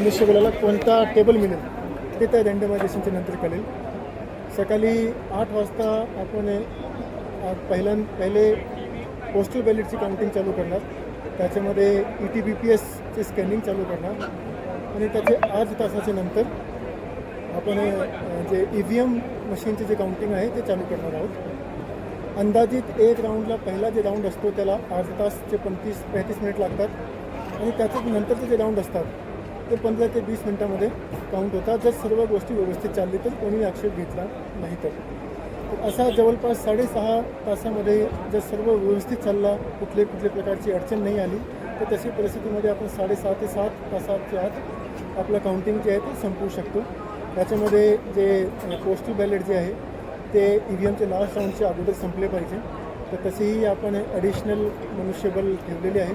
मनुष्यबळाला कोणता टेबल मिळेल ते त्या रँडमायझेशनच्या नंतर कळेल. सकाळी आठ वाजता आपण पहिल्या पहिले पोस्टल बॅलेटची काउंटिंग चालू करणार. त्याच्यामध्ये ई टी बी पी एसचे स्कॅनिंग चालू करणार. आणि त्याचे आठ तासाच्या नंतर आपण जे ई व्ही एम मशीनचे जे काउंटिंग आहे ते चालू करणार आहोत. अंदाजित एक राऊंडला पहिला जे राऊंड असतो त्याला आठ तासचे पंचवीस पैंतीस मिनिट लागतात. आणि त्याच्याच नंतरचे जे राऊंड असतात ते पंधरा ते वीस मिनटामध्ये काउंट होतात जर सर्व गोष्टी व्यवस्थित चालली तर कोणी आक्षेप घेतला नाही तर. असा जवळपास साडेसहा तासामध्ये जर सर्व व्यवस्थित चालला कुठले कुठल्या प्रकारची अडचण नाही आली तर तशी परिस्थितीमध्ये आपण साडेसहा ते सात तासाच्या आत आपलं काउंटिंग जे आहे ते संपवू शकतो. त्याच्यामध्ये जे पोस्टल बॅलेट जे आहे ते ई व्ही एमचे लास्ट राऊंडच्या अगोदर संपले पाहिजे. तर तसेही आपण ॲडिशनल मनुष्यबल ठेवलेले आहे.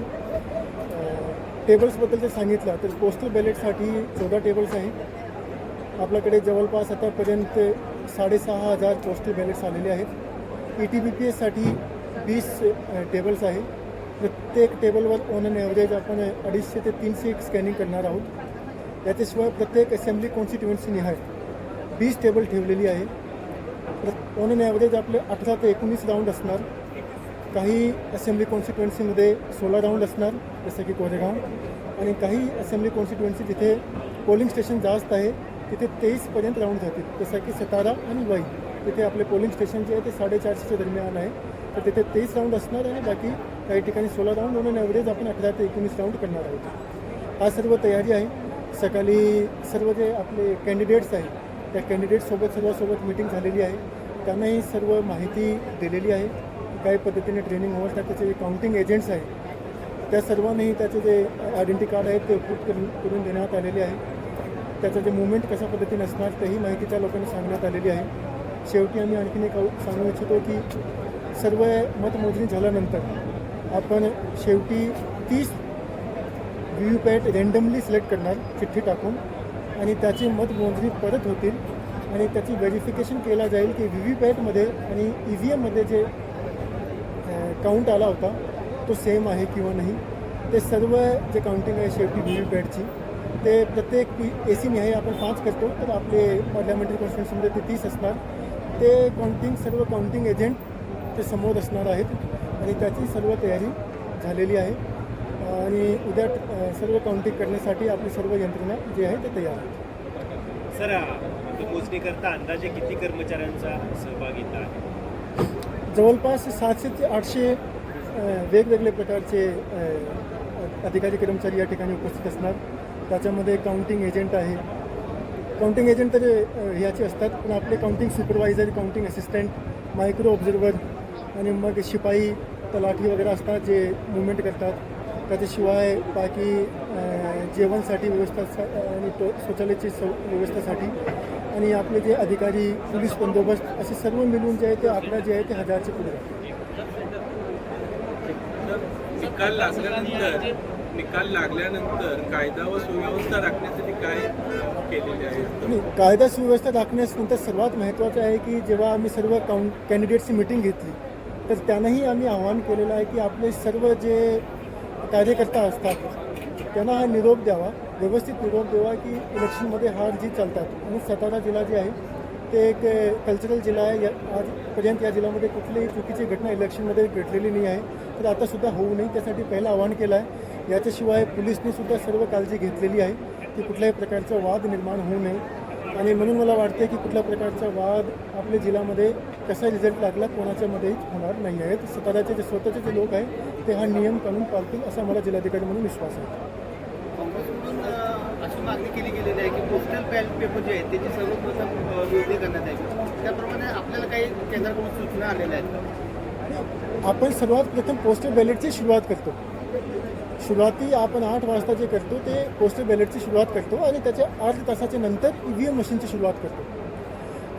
टेबल्सबद्दल जर सांगितलं तर पोस्टल बॅलेटसाठी चौदा टेबल्स आहे आपल्याकडे जवळपास आतापर्यंत साडेसहा हजार पोस्टल बॅलेट्स आलेले आहेत. ई टी बी पी एससाठी वीस टेबल्स आहे प्रत्येक टेबलवर ऑन अन ॲव्हरेज आपण अडीचशे ते तीनशे स्कॅनिंग करणार आहोत. याच्याशिवाय प्रत्येक असेंब्ली कॉन्स्टिट्युएन्सी निहाय वीस टेबल ठेवलेली आहे. ऑन अन ॲव्हरेज आपले अठरा ते एकोणीस राऊंड असणार. काही असेंब्ली कॉन्स्टिट्युएन्सीमध्ये सोळा राऊंड असणार जसं की कोरेगाव. आणि काही असेंब्ली कॉन्स्टिट्युएन्सी जिथे पोलिंग स्टेशन जास्त आहे तिथे तेवीसपर्यंत राऊंड जातील. जसं की सतारा आणि वाई. तिथे आपले पोलिंग स्टेशन जे आहे ते साडेचारशेच्या दरम्यान आहे. तर तिथे तेवीस राऊंड असणार आणि बाकी काही ठिकाणी सोळा राऊंड म्हणून ॲव्हरेज आपण अठरा ते एकोणीस राऊंड करणार आहोत. हा सर्व तयारी आहे. सकाळी सर्व जे आपले कॅन्डिडेट्स आहेत त्या कॅन्डिडेटसोबत सर्वांसोबत मिटिंग झालेली आहे. त्यांनाही सर्व माहिती दिलेली आहे. काही पद्धतीने ट्रेनिंग होत त्याचे जे काउंटिंग एजंट्स आहेत त्या सर्वांनाही त्याचे जे आयडेंटी कार्ड आहेत ते उपलब्ध करून करून देण्यात आलेले आहे. त्याचं जे मुवमेंट कशा पद्धतीने असणार तेही माहिती त्या लोकांनी सांगण्यात आलेली आहे. शेवटी आम्ही आणखीन एक सांगू इच्छितो की सर्व मतमोजणी झाल्यानंतर आपण शेवटी तीस V V PAT randomly select करणार चिठ्ठी टाकून आणि त्याची मतमोजणी परत होतील आणि त्याची व्हेरिफिकेशन केला जाईल की व्ही व्ही पॅटमध्ये आणि ई व्ही एममध्ये जे काउंट आला होता तो सेम आहे किंवा नाही ते सर्व जे काउंटिंग आहे शेवटी व्ही व्ही पॅटची ते प्रत्येक पी ए सी निहाय आपण पाच करतो तर आपले पार्लमेंटरी कॉन्स्टिट्युन्सीमध्ये ते तीस असणार. ते काउंटिंग सर्व काउंटिंग एजंट ते समोर असणार आहेत आणि त्याची सर्व तयारी झालेली आहे. आणि उद्या सर्व काउंटिंग करण्यासाठी आपली सर्व यंत्रणा जी आहे ते तयार आहे सर मतमोजणी करता अंदाजे किती कर्मचाऱ्यांचा सहभाग येत आहे? जवळपास सातशे ते आठशे वेगवेगळे प्रकारचे अधिकारी कर्मचारी या ठिकाणी उपस्थित असणार. त्याच्यामध्ये काउंटिंग एजंट आहे. काउंटिंग एजंट तर ह्याचे असतात पण आपले counting supervisor counting assistant micro observer आणि मग शिपाई तलाठी वगैरे असतात जे मुवमेंट करतात. त्याच्याशिवाय बाकी जेवणसाठी व्यवस्था आणि तो शौचालयाची सौ व्यवस्थेसाठी आणि आपले जे अधिकारी पोलीस बंदोबस्त असे सर्व मिळून जे आहे ते आकडा जे आहे ते हजारचे पुढे. निकाल लागल्यानंतर निकाल लागल्यानंतर कायदा व सुव्यवस्था राखण्यासाठी काय केलेले आहे कायदा सुव्यवस्था राखण्यास नंतर सर्वात महत्त्वाचं आहे की जेव्हा आम्ही सर्व काउंट कॅन्डिडेट्सची मिटिंग घेतली तर त्यांनाही आम्ही आवाहन केलेलं आहे की आपले सर्व जे कार्यकर्ता असतात त्यांना हा निरोप द्यावा व्यवस्थित निरोप द्यावा की इलेक्शनमध्ये हार जी चालतात. आणि सातारा जिल्हा जे आहे ते एक कल्चरल जिल्हा आहे. या आजपर्यंत या जिल्ह्यामध्ये कुठलीही चुकीची घटना इलेक्शनमध्ये घडलेली नाही आहे. तर आतासुद्धा होऊ नये त्यासाठी पहिलं आवाहन केलं आहे. याच्याशिवाय पोलिसनीसुद्धा सर्व काळजी घेतलेली आहे की कुठल्याही प्रकारचा वाद निर्माण होऊ नये. आणि म्हणून मला वाटते की कुठल्या प्रकारचा वाद आपल्या जिल्ह्यामध्ये कसा रिझल्ट लागला कोणाच्यामध्येही होणार नाही आहे तर साताऱ्याचे जे स्वतःचे जे लोक आहेत ते हा नियम कानून पाळतील असा मला जिल्हाधिकारी म्हणून विश्वास आहे. अशी मागणी केली गेलेली आहे की पोस्टल बॅलेट पेपर जे आहेत त्याची सर्वप्रथम विरोधी करण्यात यावी. त्याप्रमाणे आपल्याला काही केंद्राकडून सूचना आलेल्या आहेत आपण सर्वात प्रथम पोस्टल बॅलेटची सुरुवात करतो. सुरुवाती आपण आठ वाजता जे करतो ते पोस्टल बॅलेटची सुरुवात करतो आणि त्याच्या आठ तासाच्या नंतर ई व्ही एम मशीनची सुरुवात करतो.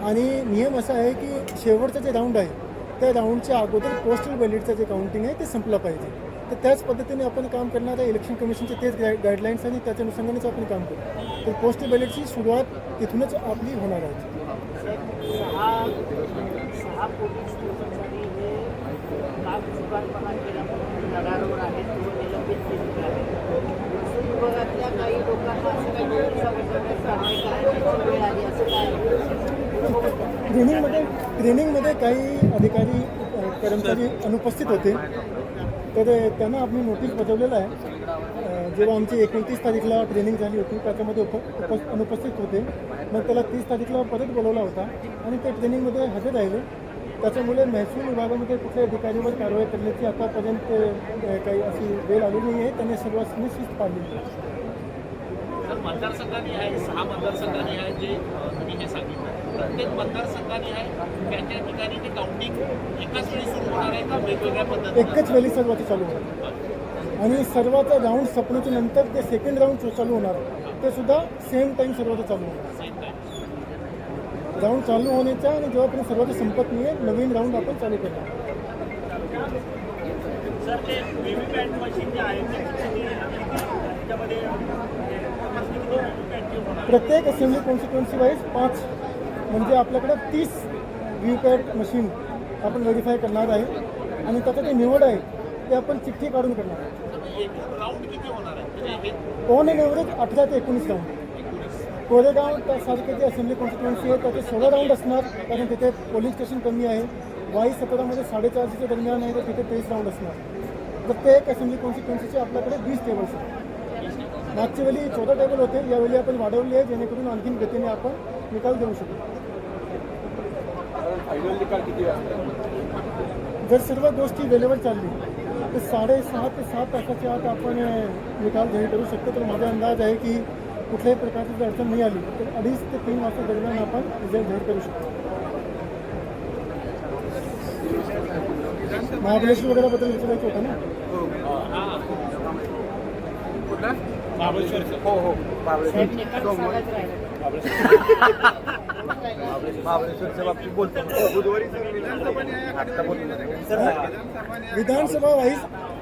आणि नियम असा आहे की शेवटचं जे राऊंड आहे त्या राऊंडच्या अगोदर पोस्टल बॅलेटचं जे काउंटिंग आहे ते संपलं पाहिजे. तर त्याच पद्धतीने आपण काम करणार आहे इलेक्शन कमिशनचे तेच गाईड गाईडलाईन्स आणि त्याच्या अनुषंगानेच आपण काम करू. तर पोस्टल बॅलेटची सुरुवात तिथूनच आपली होणार आहे. सहा पोलीस ट्रेनिंगमध्ये ट्रेनिंगमध्ये काही अधिकारी कर्मचारी अनुपस्थित होते. तर त्यांना आम्ही नोटीस बजावलेला आहे. जेव्हा आमची एकोणतीस तारीखला ट्रेनिंग झाली होती त्याच्यामध्ये उप अनुपस्थित होते. मग त्याला तीस तारीखला परत बोलवला होता आणि ते ट्रेनिंगमध्ये हजर राहिले. त्याच्यामुळे महसूल विभागामध्ये कुठल्याही अधिकारीवर कारवाई करण्याची आतापर्यंत काही अशी वेळ आली नाही आहे. त्यांनी सर्वांनी शिस्त पाळलेली आहे तर मतदारसंघाने आहे सहा मतदारसंघाने आहे जे अ, तुम्ही हे सांगितलं. प्रत्येक मतदारसंघाने आहे त्या त्या ठिकाणी ते काउंटिंग एकाच वेळी सुरू होणार आहे का वेगवेगळ्या पद्धतीने? एकच वेळी सर्वांचं चालू होणार आणि सर्वाचा राऊंड संपण्याच्या नंतर ते सेकंड राऊंड चालू होणार ते सुद्धा सेम टाईम सर्वांचं चालू होणार राऊंड चालू होण्याचा आणि जेव्हापर्यंत सर्वांचं संपत नाही आहे नवीन राऊंड आपण चालू होणार? प्रत्येक असेंब्ली कॉन्स्टिट्युन्सी वाईज पाच म्हणजे आपल्याकडे तीस व्ही पॅट मशीन आपण व्हेरीफाय करणार आहे. आणि त्याचं जे निवड आहे ते आपण चिठ्ठी काढून करणार आहे. ऑन एन एव्हरेज अठरा ते एकोणीस राऊंड कोरेगाव सारखे जे असेंब्ली कॉन्स्टिट्युन्सी आहे त्याचे सोळा राऊंड असणार कारण तिथे पोलिंग स्टेशन कमी आहे. वाई सतरामध्ये साडेचारशेच्या दरम्यान आहे तर तिथे तेवीस राऊंड असणार. प्रत्येक असेंब्ली कॉन्स्टिट्युन्सीचे आपल्याकडे वीस टेबल्स आहेत. मागच्या वेळी चौदा टेबल होते यावेळी आपण वाढवले आहे जेणेकरून आणखीन गतीने आपण निकाल देऊ शकू. फायनल निकाल किती वाजता जर सर्व गोष्टी वेळेवर चालली तर साडेसहा ते सात तासाच्या आत आपण निकाल जाहीर करू शकतो. तर माझा अंदाज आहे की कुठल्याही प्रकारची जर अडचण नाही आली तर अडीच ते तीन वाजता दरम्यान आपण रिझल्ट जाहीर करू शकतो. महाबळेश्वर वगैरेबद्दल विचारायचं होतं ना? कुठला हो हो. महाबळेश्वरच्या बाबतीत बोलतो. बुधवारी आता विधानसभा वाईज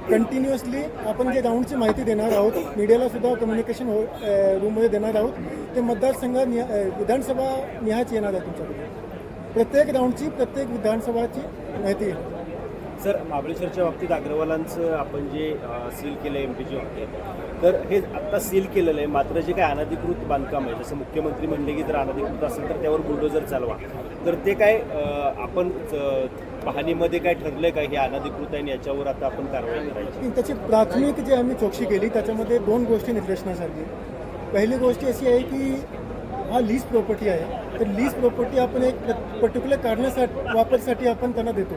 कंटिन्युअसली आपण जे राऊंडची माहिती देणार आहोत मीडियाला सुद्धा कम्युनिकेशन हो रूममध्ये देणार आहोत ते मतदारसंघ निहा विधानसभा निहायची येणार आहे तुमच्याकडे. प्रत्येक राऊंडची प्रत्येक विधानसभाची माहिती येणार सर महाबळेश्वरच्या बाबतीत अग्रवालांचं आपण जे सील केलं आहे एम पी जी हॉटेल तर हे आत्ता सील केलेलं आहे. मात्र जे काय अनधिकृत बांधकाम आहे जसं मुख्यमंत्री म्हणले की जर अनधिकृत असेल तर त्यावर बुलडोजर चालवा. तर ते काय आपण पाहणीमध्ये काय ठरलंय का हे अनधिकृत आहे आणि याच्यावर आता आपण कारवाई करायची? त्याची प्राथमिक जी आम्ही चौकशी केली त्याच्यामध्ये दोन गोष्टी निदर्शनासाठी पहिली गोष्ट अशी आहे की हा लीज प्रॉपर्टी आहे. तर लीज प्रॉपर्टी आपण एक पर्टिक्युलर कारणासाठी वापरसाठी आपण त्यांना देतो.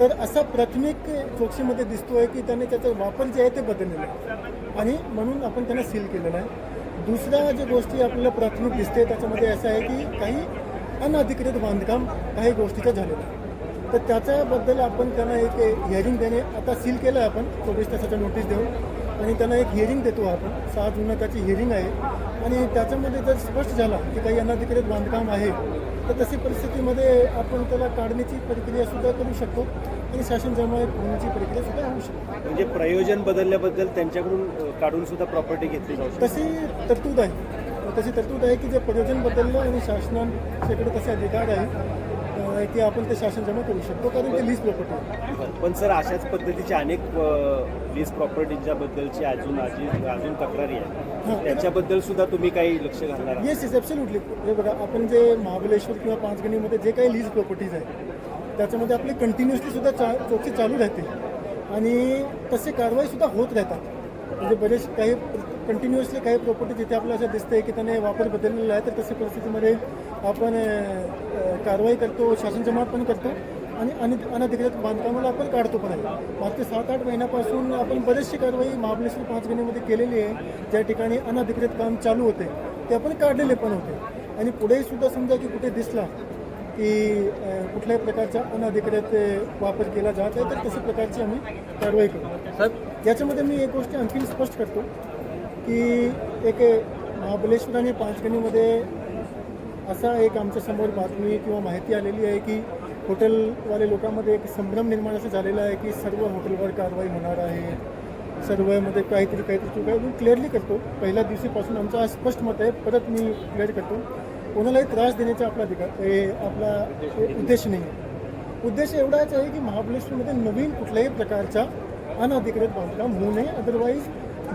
तर असा प्राथमिक चौकशीमध्ये दिसतोय की त्याने त्याचा वापर जे आहे ते बदललेलं आणि म्हणून आपण त्यांना सील केलेलं आहे. दुसऱ्या ज्या गोष्टी आपल्याला प्राथमिक दिसते त्याच्यामध्ये असं आहे की काही अनधिकृत बांधकाम काही गोष्टीचं झालेलं आहे. तर त्याच्याबद्दल आपण त्यांना एक हिअरिंग देणे आता सील केलं आहे आपण चोवीस तासाच्या नोटीस देऊन. आणि त्यांना एक हिअरिंग देतो आपण. सहा जूनला त्याची हिअरिंग आहे. आणि त्याच्यामध्ये जर स्पष्ट झाला की काही अनधिकृत बांधकाम आहे तर तशी परिस्थितीमध्ये आपण त्याला काढण्याची प्रक्रिया सुद्धा करू शकतो आणि शासन जमा होण्याची प्रक्रिया सुद्धा होऊ शकते. म्हणजे प्रयोजन बदलल्याबद्दल त्यांच्याकडून काढून सुद्धा प्रॉपर्टी घेतली जाऊ शकते. तशी तरतूद आहे. तशी तरतूद आहे की जे प्रयोजन बदललं आणि शासनाकडे तसे अधिकार आहे अं, की आपण ते शासन जमा करू शकतो कारण ते लीज प्रॉपर्टी आहे. पण सर अशाच पद्धतीच्या अनेक लीज प्रॉपर्टीच्या बद्दलची अजून अजून अजून तक्रारी आहे त्याच्याबद्दल सुद्धा तुम्ही काही लक्ष घालणार आहात? येस येस ॲब्सोल्युटली हे बघा आपण जे महाबळेश्वर किंवा पाचगणीमध्ये जे काही लीज प्रॉपर्टीज आहे त्याच्यामध्ये आपली कंटिन्युअसली सुद्धा चा चौकशी चालू राहते. आणि तसे कारवाई सुद्धा होत राहतात. म्हणजे बरेच काही कंटिन्युअसली काही प्रॉपर्टी जिथे आपल्याला असं दिसतंय की त्याने वापर बदललेला आहे तर तशा परिस्थितीमध्ये आपण कारवाई करतो शासन जमात पण करतो आणि आणि अनधिकृत बांधकामाला आपण काढतो पण आहे. मागच्या सात आठ महिन्यापासून आपण बरेचशी कारवाई महाबळेश्वर पाचगणीमध्ये केलेली आहे. ज्या ठिकाणी अनधिकृत काम चालू होते ते आपण काढलेले पण होते. आणि पुढेही सुद्धा समजा की कुठे दिसला की कुठल्याही प्रकारचा अनधिकृत वापर केला जात आहे तर तशा प्रकारची आम्ही कारवाई करू. याच्यामध्ये मी एक गोष्ट आणखी स्पष्ट करतो. की एक महाबळेश्वर आणि पाचगणीमध्ये असा एक आमच्यासमोर बातमी किंवा माहिती आलेली आहे की हॉटेलवाले लोकांमध्ये एक संभ्रम निर्माण असं झालेला आहे की सर्व हॉटेलवर कारवाई होणार आहे. सर्वमध्ये काहीतरी काहीतरी चूक आहे. मी क्लिअरली करतो. पहिल्या दिवशीपासून आमचा स्पष्ट मत आहे. परत मी क्लिअर करतो. कोणालाही त्रास देण्याचा आपला अधिकार हे आपला उद्देश नाही आहे. उद्देश एवढाच आहे की महाबळेश्वरमध्ये नवीन कुठल्याही प्रकारचा अनधिकृत बांधकाम होऊ नये. अदरवाईज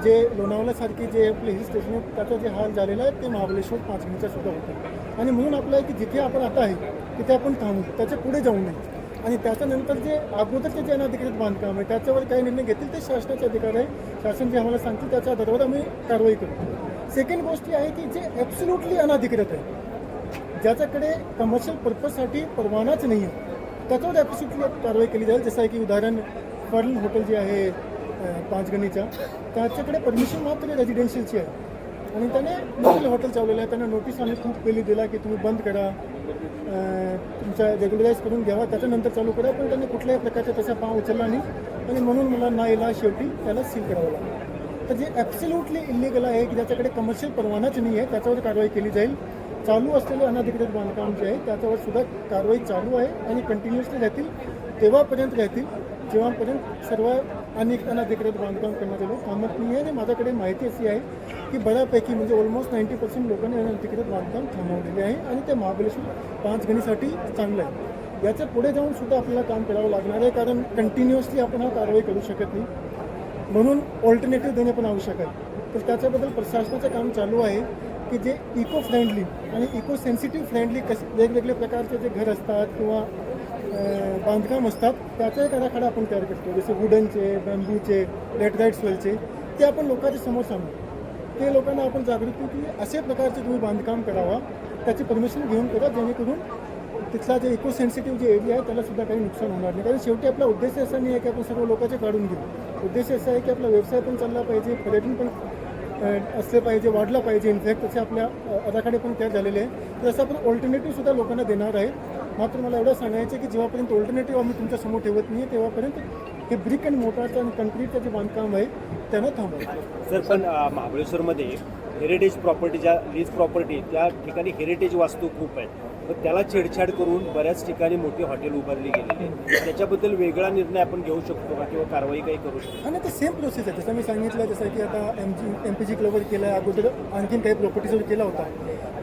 जे लोणावल्यासारखी जे आपले हिल स्टेशन त्याचा जे हाल झालेला आहे ते महाबळेश्वर पाचगणीचा सुद्धा होतं. आणि म्हणून आपलं आहे की जिथे आपण आता आहे तिथे आपण थांबू. त्याच्या पुढे जाऊ नये. आणि त्याच्यानंतर जे अगोदरचे जे अनधिकृत बांधकाम आहे त्याच्यावर काही निर्णय घेतील ते शासनाचे अधिकार आहे शासन जे आम्हाला सांगतील त्याच्या आधारावर आम्ही कारवाई करू. सेकंड गोष्ट आहे की जे ॲब्सोल्युटली अनधिकृत आहे ज्याच्याकडे कमर्शियल पर्पजसाठी परवानाच नाही आहे त्याच्यावर ॲब्सोल्युटली कारवाई केली जाईल. जसं आहे की उदाहरण फर्ल हॉटेल जे आहे पाचगणीचा पाचगणीच्या त्याच्याकडे परमिशन मात्र रेजिडेन्शियलची आहे. आणि त्याने मोठे हॉटेल चालवलेलं आहे त्यांना नोटीस आम्ही खूप पहिली दिला की तुम्ही बंद करा. तुमचा तुमच्या रेग्युलराईज करून घ्यावा. त्याच्यानंतर चालू करा. पण त्यांनी कुठल्याही प्रकारचा तसा पाव उचलला नाही. आणि म्हणून मला ना इला शेवटी त्याला सील करावं लागलं. तर जे ॲब्सल्युटली इलिगल आहे की ज्याच्याकडे कमर्शियल परवानाच नाही आहे त्याच्यावर कारवाई केली जाईल. चालू असलेले अनधिकृत बांधकाम जे आहे त्याच्यावर सुद्धा कारवाई चालू आहे. आणि कंटिन्युअसली राहतील तेव्हापर्यंत राहतील. जेव्हापर्यंत सर्व अनेक अनधिकृत बांधकाम करण्यात आलं थांबत नाही आहे आणि माझ्याकडे माहिती अशी आहे की बऱ्यापैकी म्हणजे ऑलमोस्ट नाईंटी पर्सेंट लोकांनी अनधिकृत बांधकाम थांबवलेले आहे आणि ते महाबळेश्वर पाच गणीसाठी चांगलं आहे. याच्यापुढे जाऊन सुद्धा आपल्याला काम करावं लागणार आहे कारण कंटिन्युअसली आपण हा कारवाई करू शकत नाही. म्हणून ऑल्टरनेटिव्ह देणे पण आवश्यक आहे. तर त्याच्याबद्दल प्रशासनाचं काम चालू आहे की जे इको फ्रेंडली आणि इको सेन्सिटिव्ह फ्रेंडली कसे वेगवेगळे प्रकारचे जे घर असतात किंवा बांधकाम असतात त्याचा एक आराखडा आपण तयार करतो. जसे वुडनचे बॅम्बूचे लेटराईट स्वेलचे ते आपण लोकांच्या समोर सांगतो ते लोकांना आपण जागृत करू की असे प्रकारचे तुम्ही बांधकाम करावा त्याची परमिशन घेऊन करा जेणेकरून तिथला जे इको सेन्सिटिव्ह जे एरिया आहे त्याला सुद्धा काही नुकसान होणार नाही. कारण शेवटी आपला उद्देश असा नाही आहे की आपण सर्व लोकांचे काढून घेऊ. उद्देश असा आहे की आपला व्यवसाय पण चालला पाहिजे पर्यटन पण असले पाहिजे वाढलं पाहिजे. इनफॅक्ट तसे आपल्या आराखडे पण तयार झालेले आहे. तर असं आपण ऑल्टरनेटिव्ह सुद्धा लोकांना देणार आहे. मात्र मला एवढं सांगायचं की जेव्हापर्यंत ऑल्टरनेटिव्ह आम्ही तुमच्यासमोर ठेवत नाही तेव्हापर्यंत हे ब्रिक अँड मोटारचं आणि कंक्रीटचं जे बांधकाम आहे त्यांना थांबवायचं सर पण महाबळेश्वरमध्ये हेरिटेज प्रॉपर्टी ज्या लीज प्रॉपर्टी त्या ठिकाणी हेरिटेज वास्तू खूप आहेत. मग त्याला छेडछाड करून बऱ्याच ठिकाणी मोठी हॉटेल उभारली गेलेली आहे. त्याच्याबद्दल वेगळा निर्णय आपण घेऊ शकतो का किंवा कारवाई काही करू शकतो? आणि ते सेम प्रोसेस आहे. जसं मी सांगितलं जसं की आता M G M P G क्लबवर केलं आहे अगोदर आणखीन काही प्रॉपर्टीजवर केला होता.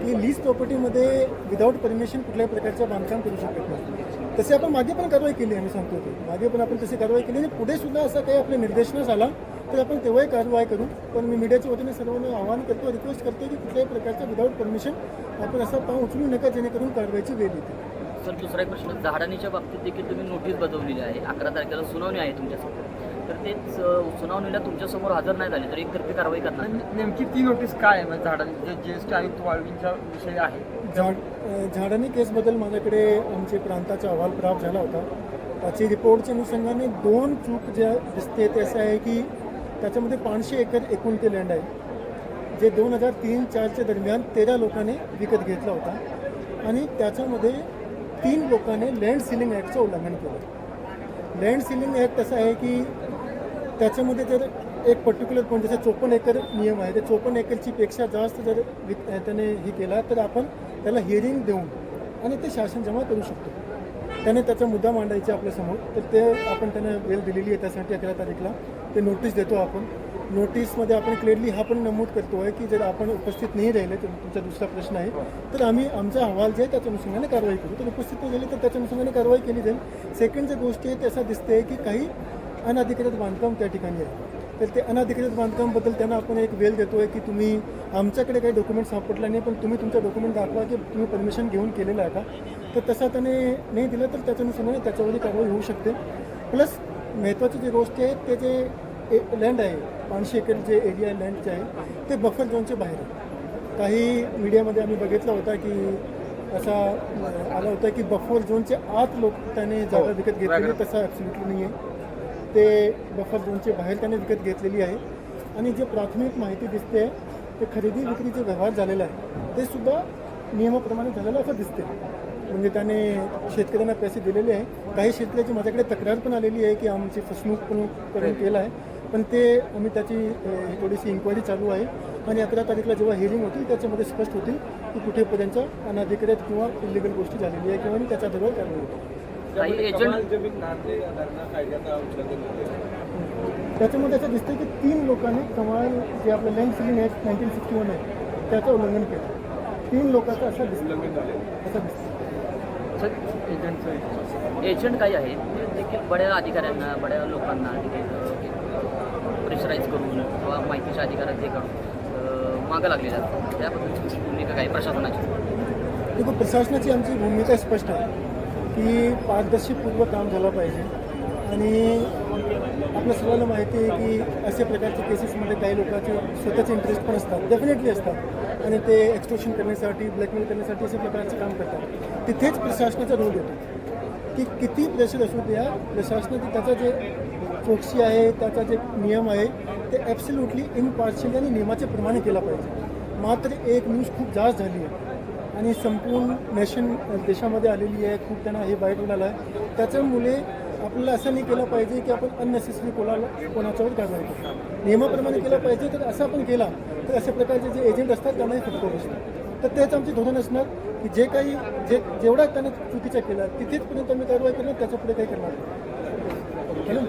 की लीज प्रॉपर्टीमध्ये विदाऊट परमिशन कुठल्याही प्रकारचं बांधकाम करू शकत नाही. तसे आपण मागे पण कारवाई केली आहे सांगतो मागे पण आपण तशी कारवाई केली आणि पुढे सुद्धा असं काही आपल्या निर्देशनास आला तर आपण तेव्हाही कारवाई करू. पण मी मीडियाच्या वतीने सर्वांना आवाहन करतो रिक्वेस्ट करतो की कुठल्याही प्रकारचं विदाऊट परमिशन आपण असा पाव उचलू नका जेणेकरून कारवाईची वेळ येते. सर दुसरा एक प्रश्न. झाडानीच्या बाबतीत देखील तुम्ही नोटीस बजावलेली आहे. अकरा तारखेला सुनावणी आहे तुमच्यासमोर. तर तेच सुनावणीला तुमच्यासमोर हजर नाही झाले तर एकतर्फी कारवाई करणार. नेमकी ती नोटीस काय आहे? म्हणजे झाडांचे जे ज्येष्ठ आयुक्त वाळवींचा विषय आहे. झाड झाडानी केसबद्दल माझ्याकडे आमचे प्रांताचा अहवाल प्राप्त झाला होता. त्याची रिपोर्टच्या अनुषंगाने दोन चूक ज्या दिसते ते असं आहे की त्याच्यामध्ये पाचशे एकर एकूण ते लँड आहे जे दोन हजार तीन चारच्या दरम्यान तेरा लोकांनी विकत घेतला होता. आणि त्याच्यामध्ये तीन लोकांनी लँड सिलिंग ॲक्टचं उल्लंघन केलं. लँड सिलिंग ॲक्ट असं आहे की त्याच्यामध्ये जर एक पर्टिक्युलर पॉईंट जसं चोपन्न एकर नियम आहे त्या चोपन्न एकरची पेक्षा जास्त जर विक त्याने हे केला तर आपण त्याला हिअरिंग देऊन आणि ते शासन जमा करू शकतो. त्याने त्याचा मुद्दा मांडायचा आपल्यासमोर तर ते आपण त्यांना वेळ दिलेली आहे त्यासाठी अकरा तारीखला. ते नोटीस देतो आपण. नोटीसमध्ये आपण क्लिअरली हा पण नमूद करतो आहे की जर आपण उपस्थित नाही राहिले तर तुमचा दुसरा प्रश्न आहे. तर आम्ही आमचा अहवाल जे आहे त्याच्या अनुषंगाने कारवाई करू. तर उपस्थित नाही झाली तर त्याच्या अनुषंगाने कारवाई केली जाईल. सेकंड जे गोष्ट आहे ते असं दिसते की काही अनधिकृत बांधकाम त्या ठिकाणी आहे. तर ते अनधिकृत बांधकामबद्दल त्यांना आपण एक वेळ देतो आहे की तुम्ही आमच्याकडे काही डॉक्युमेंट सापडला नाही पण तुम्ही तुमचा डॉक्युमेंट दाखवा की तुम्ही परमिशन घेऊन केलेलं आहे का? तर तसा त्याने नाही दिलं तर त्याच्या अनुषंगाने त्याच्यावरही कारवाई होऊ शकते. प्लस महत्त्वाची जी गोष्ट आहे ते जे लँड आहे पाचशे एकर जे एरिया लँडचे आहे ते बफर झोनच्या बाहेर आहे. काही मीडियामध्ये आम्ही बघितलं होता की असा आला होता की बफर झोनच्या आत लोक त्याने जागा विकत घेतलेली तसा ॲब्सोल्युटली नाही आहे ते बफर झोनच्या बाहेर त्याने विकत घेतलेली आहे. आणि जे प्राथमिक माहिती दिसते ते खरेदी विक्रीचे व्यवहार झालेला आहे. ते सुद्धा नियमाप्रमाणे झालेलं असं दिसते म्हणजे त्याने शेतकऱ्यांना पैसे दिलेले आहे. काही शेतकऱ्याची माझ्याकडे तक्रार पण आलेली आहे की आमची फसवणूक पण करून केलं आहे. पण ते आम्ही त्याची थोडीशी इन्क्वायरी चालू आहे. आणि अकरा तारीखला जेव्हा हिअरिंग होती त्याच्यामध्ये स्पष्ट होतील की कुठेपर्यंत अनधिकृत किंवा इलिगल गोष्टी झालेली आहे किंवा त्याच्या आधारावर कारवाई होईल काही एजंट जमीन नाते कायद्याचा उल्लंघन होते त्याच्यामध्ये असं दिसतं की तीन लोकांनी कमाल जे आपलं land ceiling act nineteen sixty one आहे त्याचं उल्लंघन केलं. तीन लोकांचं असं दिसतं असं दिसतं सर एजंटचं एजंट काही आहेत ते देखील बड्या अधिकाऱ्यांना बड्या लोकांना देखील प्रेशराईज करून किंवा माहितीच्या अधिकारात हे करून मागं लागलेले असतात त्याबद्दल भूमिका काय प्रशासनाची? देखो प्रशासनाची आमची भूमिका स्पष्ट आहे की पारदर्शीपूर्वक काम झालं पाहिजे. आणि आपल्या सर्वांना माहिती आहे की अशा प्रकारच्या केसेसमध्ये काही लोकांचे स्वतःचे इंटरेस्ट पण असतात डेफिनेटली असतात. आणि ते एक्सटोशन करण्यासाठी ब्लॅकमेल करण्यासाठी अशा प्रकारचे काम करतात. तिथेच प्रशासनाचा रोल येतो. की किती प्रेशर असू द्या प्रशासनाची त्याचा जे चौकशी आहे त्याचा जे नियम आहे ते ॲब्सल्युटली इनपार्शियल आणि नियमाच्या प्रमाणे केला पाहिजे. मात्र एक न्यूज खूप जास्त झाली आहे. आणि संपूर्ण नॅशन देशामध्ये आलेली आहे खूप त्यांना हे बाहेर मिळालं आहे. त्याच्यामुळे आपल्याला असं नाही केलं पाहिजे की आपण अननेसेसरी कोणाला कोणाच्यावर कारवाई नियमाप्रमाणे केलं पाहिजे तर असं आपण केला. तर अशा प्रकारचे जे एजंट असतात त्यांनाही फटका बसणार तर तेच आमचे धोरण असणार की जे काही जे जेवढा त्याने चुकीचं केलं तिथेचपर्यंत आम्ही कारवाई करणार त्याच्या पुढे काही करणार नाही.